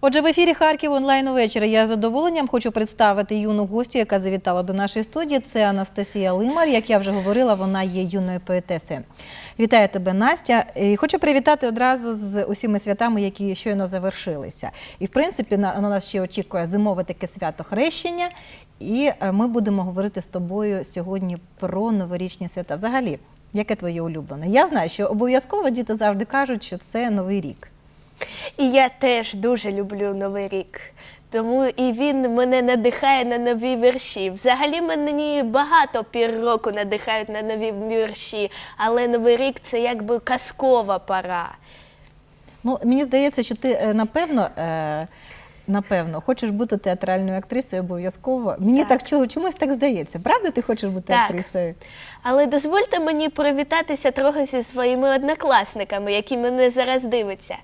Отже, в ефірі Харків онлайн увечері. Я з задоволенням хочу представити юну гостю, яка завітала до нашої студії. Це Анастасія Лимар. Як я вже говорила, вона є юною поетесою. Вітаю тебе, Настя. І хочу привітати одразу з усіма святами, які щойно завершилися. І в принципі, на, на нас ще очікує зимове таке свято хрещення. І е, ми будемо говорити з тобою сьогодні про новорічні свята. Взагалі, яке твоє улюблене? Я знаю, що обов'язково діти завжди кажуть, що це новий рік. І я теж дуже люблю Новий рік. Тому і він мене надихає на нові вірші. Взагалі мені багато пір року надихають на нові вірші, але Новий рік це якби казкова пора. Ну, мені здається, що ти е, напевно. Напевно, хочеш бути театральною актрисою обов'язково. Мені так, Так. чого- чомусь так здається. Правда, ти хочеш бути Так. актрисою? Але дозвольте мені привітатися трохи зі своїми однокласниками, які мене зараз дивляться.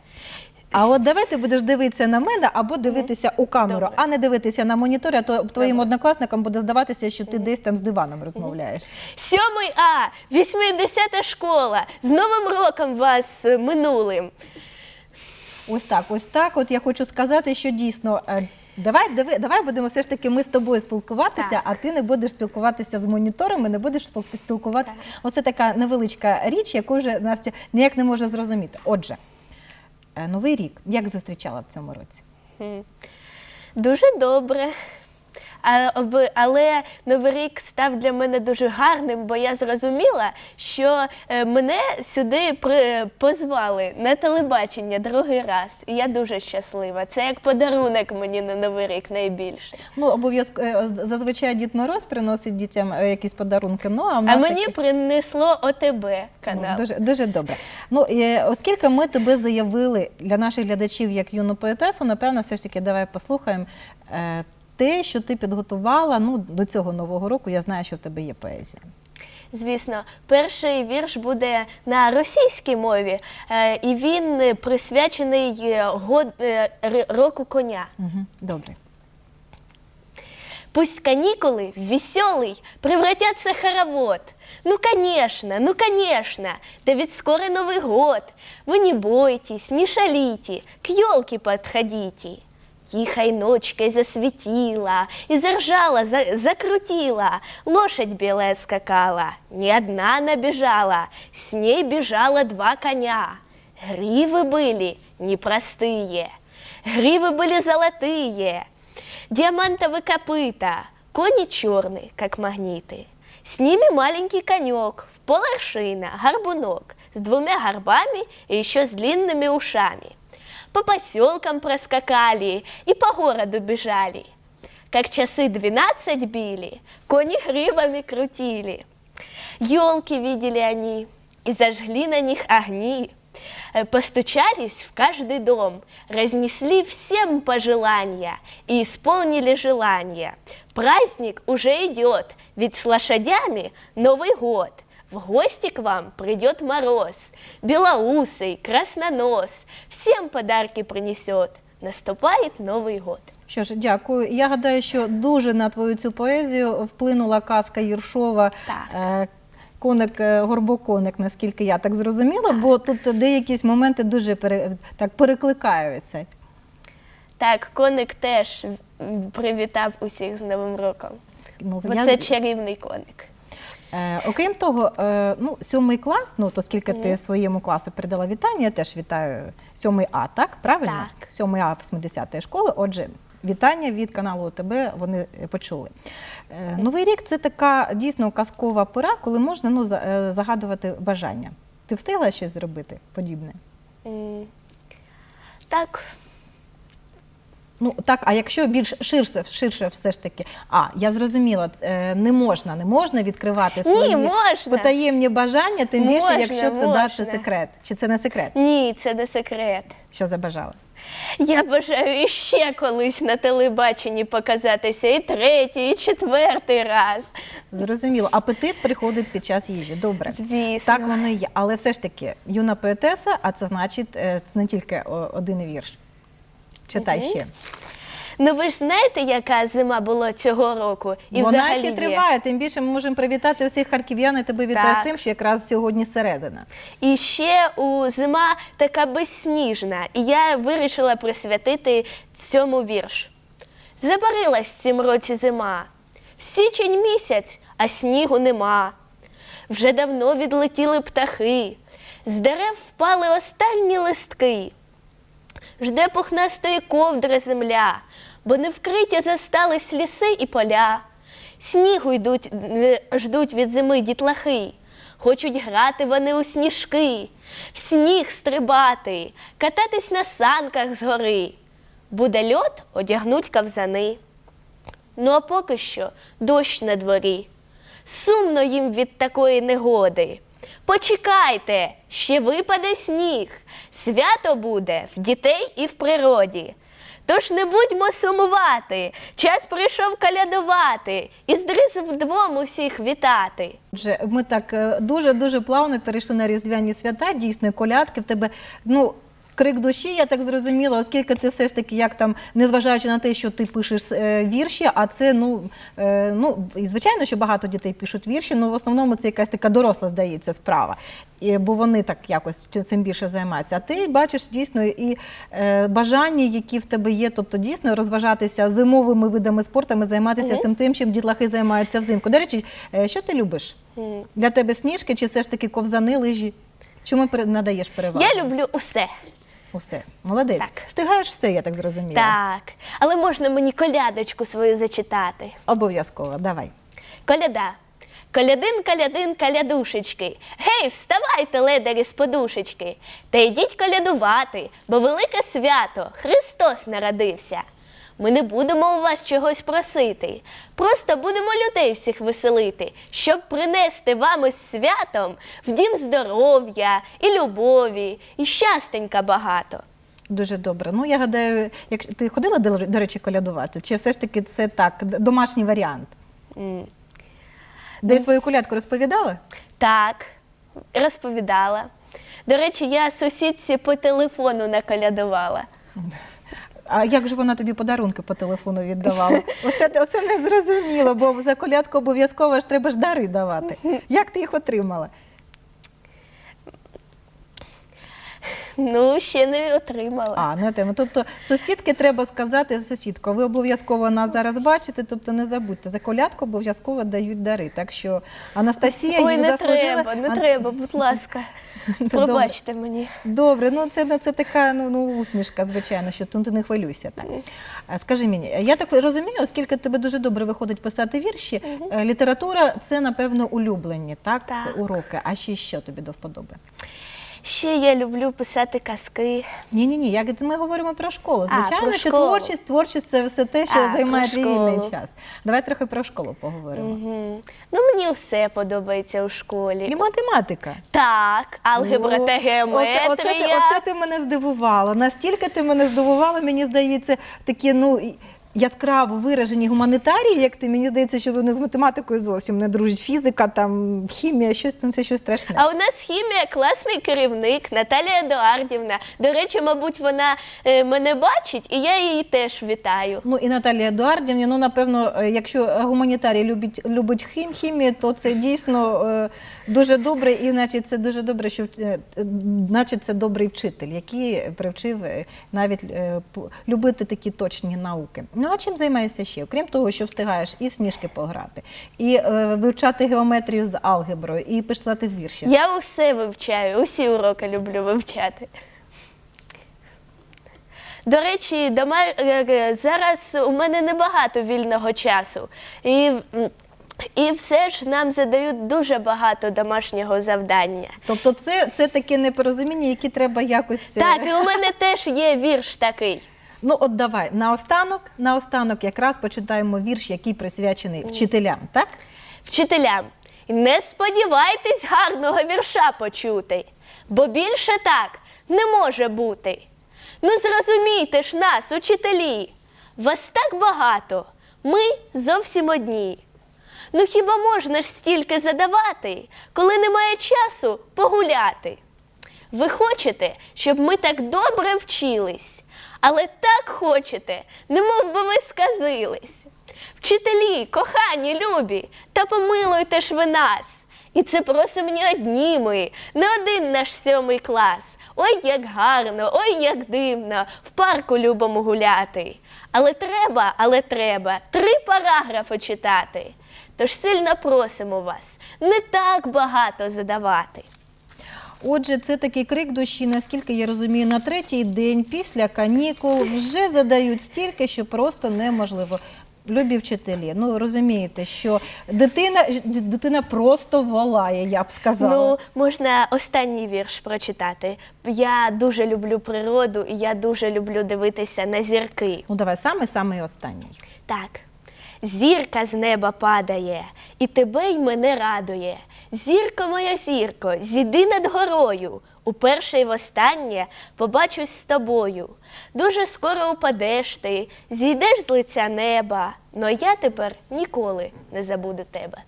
А от давай ти будеш дивитися на мене або дивитися у камеру, Добре. а не дивитися на монітор, а то твоїм Добре. однокласникам буде здаватися, що ти десь там з диваном розмовляєш. Сьомий А, 80-та школа. З Новим роком вас е, минулим. Ось так, ось так. От я хочу сказати, що дійсно. е, Давай, диви, давай будемо все ж таки ми з тобою спілкуватися, Так. а ти не будеш спілкуватися з моніторами, не будеш спілкуватися. спілкуватися. Оце така невеличка річ, яку вже Настя ніяк не може зрозуміти. Отже, е, новий рік як зустрічала в цьому році? Дуже добре. Але Новий рік став для мене дуже гарним, бо я зрозуміла, що е, мене сюди позвали на телебачення другий раз. І я дуже щаслива. Це як подарунок мені на Новий рік найбільше. Ну, обов'язково е, зазвичай Дід Мороз приносить дітям е, якісь подарунки. Ну а в А мені таки- принесло ОТБ Ну, канал. Дуже, дуже добре. Ну, оскільки ми тебе заявили для наших глядачів як юну поетесу, напевно, все ж таки давай послухаємо те, що ти підготувала ну, до цього нового року. Я знаю, що в тебе є поезія. Звісно, перший вірш буде на російській мові, е, і він е, присвячений е, год, е, р- року коня. Угу. Добре. Пусть каникулы веселый превратятся в хоровод. Ну, конечно, ну, конечно, да ведь скоро Новый год. Вы не бойтесь, не шалите, к елке подходите. Тихой ночкой засветила и заржала, за- закрутила. Лошадь белая скакала, не одна она бежала, с ней бежало два коня. Гривы были непростые, гривы были золотые, Диамантовые копыта, кони черные, как магниты. С ними маленький конек, в поларшина, горбунок, с двумя горбами и еще с длинными ушами. По поселкам проскакали и по городу бежали. Как часы двенадцать били, кони гривами крутили. Елки видели они, и зажгли на них огни. Постучались в каждый дом, разнесли всем пожелания и исполнили желания. Праздник уже идет, ведь с лошадями Новый год. В гости к вам придет мороз, белоусый, краснонос, всем подарки принесет. Наступает Новый год. Що ж, дякую. Я гадаю, що дуже на твою цю поезію вплинула казка Єршова. Так. е, Коник е, горбоконик, наскільки я так зрозуміла, бо тут деякі моменти дуже пере, так перекликаються. Так, коник теж привітав усіх з Новим роком. Ну, Бо я- це чарівний коник. Е, окрім того, е, ну, сьомий клас, ну, то оскільки ти своєму класу передала вітання, я теж вітаю сьомий А, так? Правильно? Так. Сьомий А 80-ї школи. Отже, вітання від каналу ОТБ вони е, почули. Новий рік це така дійсно казкова пора, коли можна ну, загадувати бажання. Ти встигла щось зробити подібне? Так, Ну так, а якщо більш ширше, ширше все ж таки, а я зрозуміла, е, не можна, не можна відкривати Ні, свої можна. потаємні бажання, тим більше, Можна, якщо це да, це секрет. Чи це не секрет? ні, це не секрет. Що забажала? Я бажаю іще колись на телебаченні показатися і третій, і четвертий раз. Зрозуміло, апетит приходить під час їжі. Добре. Звісно. Так воно і є. Але все ж таки, юна поетеса, а це значить, е, це не тільки один вірш. Читай Мгм. ще. Ну ви ж знаєте, яка зима була цього року? І Вона взагалі ще є? триває, тим більше ми можемо привітати всіх харків'ян і тебе вітаю з тим, що якраз сьогодні середина. І ще у зима така безсніжна, і я вирішила присвятити цьому вірш. Забарилась в цім році зима, січень місяць, а снігу нема. Вже давно відлетіли птахи, з дерев впали останні листки. Жде пухнастої ковдри земля, бо не вкриті застались ліси і поля. Снігу йдуть, е, ждуть від зими дітлахи. Хочуть грати вони у сніжки, в сніг стрибати, кататись на санках з гори. Буде льот, одягнуть кавзани. Ну а поки що дощ на дворі. Сумно їм від такої негоди. Почекайте, ще випаде сніг. Свято буде в дітей і в природі. Тож не будьмо сумувати, час прийшов калядувати і з вдвом усіх вітати. Отже, ми так дуже дуже плавно перейшли на різдвяні свята. Дійсно, колядки в тебе. Ну крик душі, я так зрозуміла, оскільки ти все ж таки, як там, незважаючи на те, що ти пишеш е, вірші, а це ну, е, ну і звичайно, що багато дітей пишуть вірші, але в основному це якась така доросла, здається, справа. І, бо вони так якось цим більше займаються. А ти бачиш дійсно і е, бажання, які в тебе є, тобто дійсно розважатися зимовими видами спорту, займатися Мгм. всім тим, чим дітлахи займаються взимку. До речі, е, що ти любиш? М. Для тебе сніжки чи все ж таки ковзани, лижі? Чому надаєш перевагу? Я люблю усе. Усе. Молодець. Так. Встигаєш все, я так зрозуміла. Так. Але можна мені колядочку свою зачитати. Обов'язково, давай. Коляда. Колядин, колядин, колядушечки. Гей, вставайте, ледарі з подушечки. Та йдіть колядувати, бо велике свято Христос народився. Ми не будемо у вас чогось просити, просто будемо людей всіх веселити, щоб принести вам із святом в дім здоров'я і любові, і щастенька багато. Дуже добре. Ну, я гадаю, якщо ти ходила, до речі, колядувати, чи все ж таки це так, домашній варіант? М. Де свою колядку розповідала? Так, розповідала. До речі, я сусідці по телефону наколядувала. А як же вона тобі подарунки по телефону віддавала? Оце, оце не зрозуміло, бо за колядку обов'язково ж треба ж дари давати. Як ти їх отримала? Ну, ще не отримала. А, не тема. Тобто сусідки треба сказати, сусідко, ви обов'язково нас зараз бачите, тобто не забудьте, за колядку обов'язково дають дари. Так що Анастасія Ой, її не заслужила. треба, не Ан- треба, будь ласка. Добре. Мені. Добре, ну це, ну, це така ну, ну, усмішка, звичайно, що ти не хвилюйся. Так. Скажи мені, я так розумію, оскільки тебе дуже добре виходить писати вірші, е, література це, напевно, улюблені так, Так. уроки. А ще що тобі до вподоби? Ще я люблю писати казки. Ні, ні, ні. Як ми говоримо про школу. Звичайно, про що школу. творчість, творчість це все те, що А, займає про твій вільний час. Давай трохи про школу поговоримо. Угу. Ну, мені все подобається у школі. І математика. Так, алгебра О, та геометрія. Оце, оце, ти, оце ти мене здивувала. Настільки ти мене здивувала, мені здається, такі ну. і- Яскраво виражені гуманітарії, як ти мені здається, що вони з математикою зовсім не дружать. Фізика, там хімія, щось там це щось страшне. А у нас хімія класний керівник Наталія Едуардівна. До речі, мабуть, вона е, мене бачить, і я її теж вітаю. Ну і Наталія Едуардівна, ну напевно, е, якщо гуманітарій любить, любить хім, хімію, то це дійсно е, дуже добре, і значить це дуже добре, що е, е, значить це добрий вчитель, який привчив е, навіть е, п- любити такі точні науки. Ну а чим займаєшся ще? Окрім того, що встигаєш і в сніжки пограти, і е, вивчати геометрію з алгеброю, і писати вірші. Я усе вивчаю, усі уроки люблю вивчати. До речі, дома... е, е, зараз у мене небагато вільного часу. І, і все ж нам задають дуже багато домашнього завдання. Тобто, це, це таке непорозуміння, яке треба якось. е, Так, і у мене теж є вірш такий. Ну, от давай наостанок, наостанок якраз почитаємо вірш, який присвячений вчителям, так? Вчителям, не сподівайтесь гарного вірша почути, бо більше так не може бути. Ну зрозумійте ж нас, учителі, вас так багато, ми зовсім одні. Ну хіба можна ж стільки задавати, коли немає часу погуляти? Ви хочете, щоб ми так добре вчились, але так хочете, немов би ви сказились. Вчителі, кохані, любі, та помилуйте ж ви нас. І це просимо не одні ми, не один наш сьомий клас. Ой, як гарно, ой, як дивно, в парку любимо гуляти. Але треба, але треба три параграфи читати. Тож сильно просимо вас не так багато задавати. Отже, це такий крик душі, наскільки я розумію, на третій день після канікул вже задають стільки, що просто неможливо. Любі вчителі, ну розумієте, що дитина, дитина просто волає, я б сказала. Ну, можна останній вірш прочитати. Я дуже люблю природу і я дуже люблю дивитися на зірки. Ну давай саме саме останній. Так. Зірка з неба падає, і тебе й мене радує. Зірко моя зірко, зійди над горою. Уперше й востаннє побачусь з тобою. Дуже скоро упадеш ти, зійдеш з лиця неба, но я тепер ніколи не забуду тебе.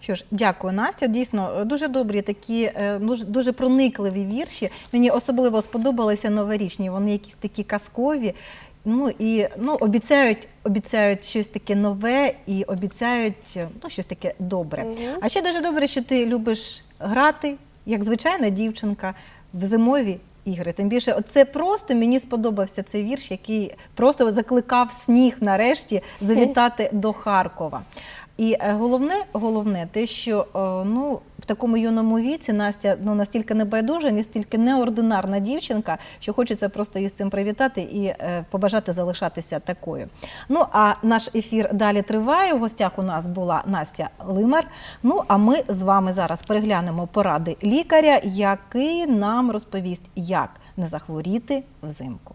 Що ж, дякую, Настя. Дійсно, дуже добрі такі, е, дуже проникливі вірші. Мені особливо сподобалися новорічні. Вони якісь такі казкові. Ну і ну, обіцяють, обіцяють щось таке нове і обіцяють е, ну, щось таке добре. Мгм. А ще дуже добре, що ти любиш грати, як звичайна дівчинка, в зимові ігри. Тим більше, це просто мені сподобався цей вірш, який просто закликав сніг нарешті завітати до Харкова. І е, головне, головне, те, що е, ну, в такому юному віці Настя ну, настільки небайдужа, настільки неординарна дівчинка, що хочеться просто її з цим привітати і е, побажати залишатися такою. Ну а наш ефір далі триває. У гостях у нас була Настя Лимар. Ну а ми з вами зараз переглянемо поради лікаря, який нам розповість, як не захворіти взимку.